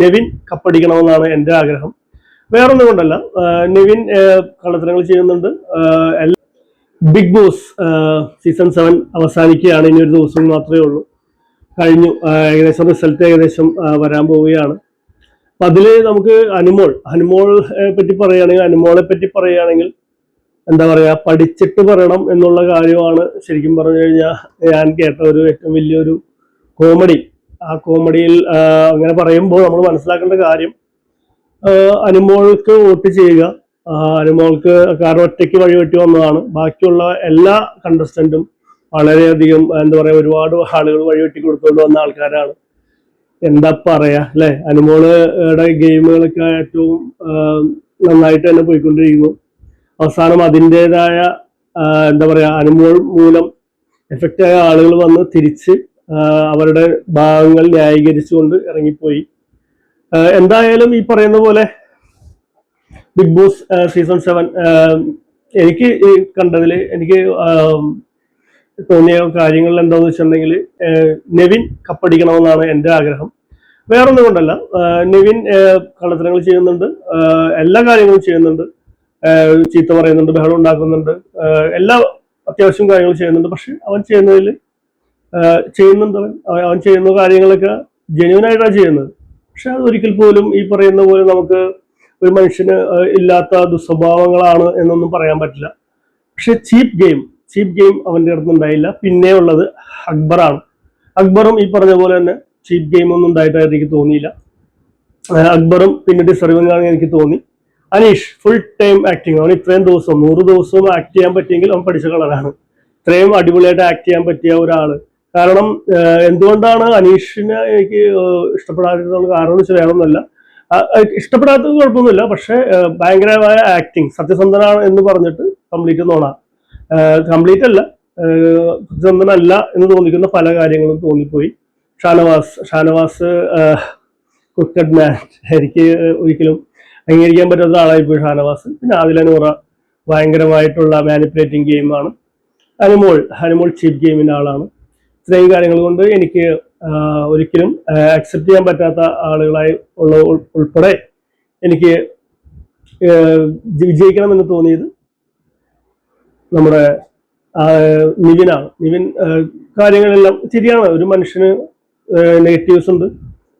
നെവിൻ കപ്പടിക്കണമെന്നാണ് എന്റെ ആഗ്രഹം. വേറൊന്നും കൊണ്ടല്ല നെവിൻ കള്ളത്തരങ്ങൾ ചെയ്യുന്നുണ്ട്. ബിഗ് ബോസ് സീസൺ സെവൻ അവസാനിക്കുകയാണ്. ഇനി ഒരു ദിവസം മാത്രമേ ഉള്ളൂ. കഴിഞ്ഞു ഏകദേശം റിസൾട്ട് ഏകദേശം വരാൻ പോവുകയാണ്. അപ്പൊ അതിൽ നമുക്ക് അനുമോൾ അനുമോൾ പറ്റി പറയുകയാണെങ്കിൽ അനുമോളെ പറ്റി പറയുകയാണെങ്കിൽ എന്താ പറയുക പഠിച്ചിട്ട് പറയണം എന്നുള്ള കാര്യമാണ് ശരിക്കും പറഞ്ഞു കഴിഞ്ഞാൽ ഞാൻ കേട്ട ഒരു ഏറ്റവും വലിയൊരു കോമഡി. ആ കോമഡിയിൽ അങ്ങനെ പറയുമ്പോൾ നമ്മൾ മനസ്സിലാക്കേണ്ട കാര്യം അനുമോൾക്ക് വോട്ട് ചെയ്യുക. അനുമോൾക്ക് കാരണം ഒറ്റയ്ക്ക് വഴിവെട്ടി വന്നതാണ്. ബാക്കിയുള്ള എല്ലാ കണ്ടസ്റ്റന്റും വളരെയധികം എന്താ പറയാ ഒരുപാട് ആളുകൾ വഴിവെട്ടി കൊടുത്തുകൊണ്ട് വന്ന ആൾക്കാരാണ്. എന്താ പറയാ അല്ലെ? അനുമോളുടെ ഗെയിമുകളൊക്കെ ഏറ്റവും നന്നായിട്ട് തന്നെ പോയിക്കൊണ്ടിരിക്കുന്നു. അവസാനം അതിന്റെതായ എന്താ പറയാ അനുമോൾ മൂലം എഫക്റ്റ് ആയ ആളുകൾ വന്ന് തിരിച്ച് അവരുടെ ഭാഗങ്ങൾ ന്യായീകരിച്ചുകൊണ്ട് ഇറങ്ങിപ്പോയി. എന്തായാലും ഈ പറയുന്ന പോലെ ബിഗ് ബോസ് സീസൺ സെവൻ എനിക്ക് കണ്ടതിൽ എനിക്ക് തോന്നിയ കാര്യങ്ങളിൽ എന്താണെന്ന് വെച്ചിട്ടുണ്ടെങ്കിൽ നെവിൻ കപ്പടിക്കണമെന്നാണ് എന്റെ ആഗ്രഹം. വേറൊന്നും കൊണ്ടല്ല. നെവിൻ കള്ളത്തരങ്ങൾ ചെയ്യുന്നുണ്ട്. എല്ലാ കാര്യങ്ങളും ചെയ്യുന്നുണ്ട്. ചീത്ത പറയുന്നുണ്ട് ബഹളം ഉണ്ടാക്കുന്നുണ്ട്. എല്ലാ അത്യാവശ്യം കാര്യങ്ങളും ചെയ്യുന്നുണ്ട്. പക്ഷെ അവൻ ചെയ്യുന്നതിൽ ചെയ്യുന്നുണ്ട്. അവൻ ചെയ്യുന്ന കാര്യങ്ങളൊക്കെ ജെന്യൂൻ ആയിട്ടാണ് ചെയ്യുന്നത്. പക്ഷെ അത് ഒരിക്കൽ പോലും ഈ പറയുന്ന പോലെ നമുക്ക് ഒരു മനുഷ്യന് ഇല്ലാത്ത ദുസ്വഭാവങ്ങളാണ് എന്നൊന്നും പറയാൻ പറ്റില്ല. പക്ഷെ ചീപ്പ് ഗെയിം ചീപ്പ് ഗെയിം അവന്റെ അടുത്ത് ഉണ്ടായില്ല. പിന്നെ ഉള്ളത് അക്ബറാണ്. അക്ബറും ഈ പറഞ്ഞ പോലെ തന്നെ ചീപ്പ് ഗെയിം ഒന്നും ഉണ്ടായിട്ടായിട്ട് എനിക്ക് തോന്നിയില്ല. അക്ബറും പിന്നെ ഡിസർവിംഗ് എനിക്ക് തോന്നി. അനീഷ് ഫുൾ ടൈം ആക്ടിങ് അവൻ ഇത്രയും ദിവസം നൂറ് ദിവസവും ആക്ട് ചെയ്യാൻ പറ്റിയെങ്കിൽ അവൻ പഠിച്ച കളറാണ്. ഇത്രയും അടിപൊളിയായിട്ട് ആക്ട് ചെയ്യാൻ പറ്റിയ ഒരാൾ. കാരണം എന്തുകൊണ്ടാണ് അനീഷിനെ എനിക്ക് ഇഷ്ടപ്പെടാതിരുന്ന കാരണം വെച്ചാൽ ആ, ഇഷ്ടപ്പെടാത്തത് കുഴപ്പമൊന്നുമില്ല പക്ഷേ ഭയങ്കരമായ ആക്ടിങ് സത്യസന്ധനാണ് എന്ന് പറഞ്ഞിട്ട് കംപ്ലീറ്റ് നോണ കംപ്ലീറ്റ് അല്ല സത്യസന്ധനല്ല എന്ന് തോന്നിക്കുന്ന പല കാര്യങ്ങളും തോന്നിപ്പോയി. ഷാനവാസ് ഷാനവാസ് കുക്കഡ് മാൻ എനിക്ക് ഒരിക്കലും അംഗീകരിക്കാൻ പറ്റാത്ത ആളായി പോയി ഷാനവാസ്. പിന്നെ ആദില നൂറ ഭയങ്കരമായിട്ടുള്ള മാനിപ്പുലേറ്റിംഗ് ഗെയിമാണ് അനുമോൾ അനുമോൾ ചീപ്പ് ഗെയിമിന്റെ ആളാണ്. ഇത്രയും കാര്യങ്ങൾ കൊണ്ട് എനിക്ക് ഒരിക്കലും അക്സെപ്റ്റ് ചെയ്യാൻ പറ്റാത്ത ആളുകളായി ഉള്ള ഉൾ- ഉൾപ്പെടെ എനിക്ക് വിജയിക്കണമെന്ന് തോന്നിയത് നമ്മുടെ നിവിനാണ്. നിവിൻ കാര്യങ്ങളെല്ലാം ശരിയാണ്. ഒരു മനുഷ്യന് നെഗറ്റീവ്സ് ഉണ്ട്.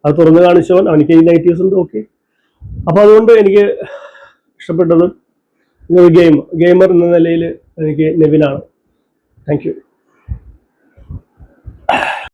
അത് തുറന്നു കാണിച്ചവൻ അവനിക്ക് നെഗറ്റീവ്സ് ഉണ്ട് ഓക്കെ. അപ്പൊ അതുകൊണ്ട് എനിക്ക് ഇഷ്ടപ്പെട്ടത് ഗെയിം ഗെയിമർ എന്ന നിലയിൽ എനിക്ക് നെവിനാണ്. Thank you.